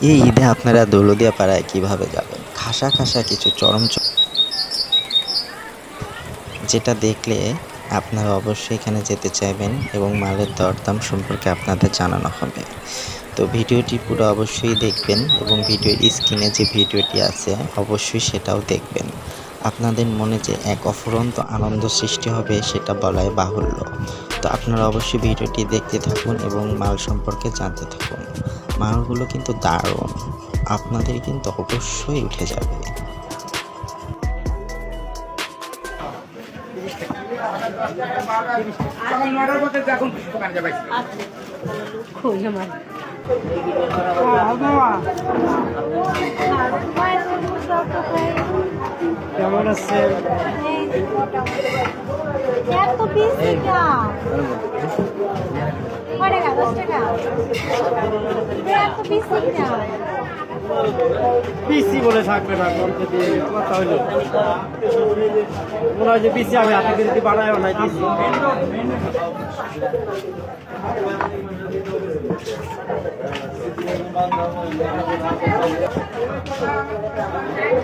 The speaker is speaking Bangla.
এই ঈদে আপনারা দৌলদিয়া পাড়ায় কীভাবে যাবেন? খাসা খাসা কিছু চরম যেটা দেখলে আপনারা অবশ্যই এখানে যেতে চাইবেন এবং মালের দরদাম সম্পর্কে আপনাদের জানানো হবে। তো ভিডিওটি পুরো অবশ্যই দেখবেন এবং ভিডিওর স্ক্রিনে যে ভিডিওটি আছে, অবশ্যই সেটাও দেখবেন। আপনাদের মনে যে এক অফুরন্ত আনন্দ সৃষ্টি হবে, সেটা বলাই বাহুল্য। তো আপনারা অবশ্যই ভিডিওটি দেখতে থাকুন এবং মাল সম্পর্কে জানতে থাকুন। মালগুলো কিন্তু দারুণ। আপনাদের কিন্তু অবশ্যই উঠে যাবে। কই আমার কেমন এত পিসি বলে থাকবে না করতে মনে হয় যে পিসি আমি আপনাকে যদি বানায় না পিসি Thank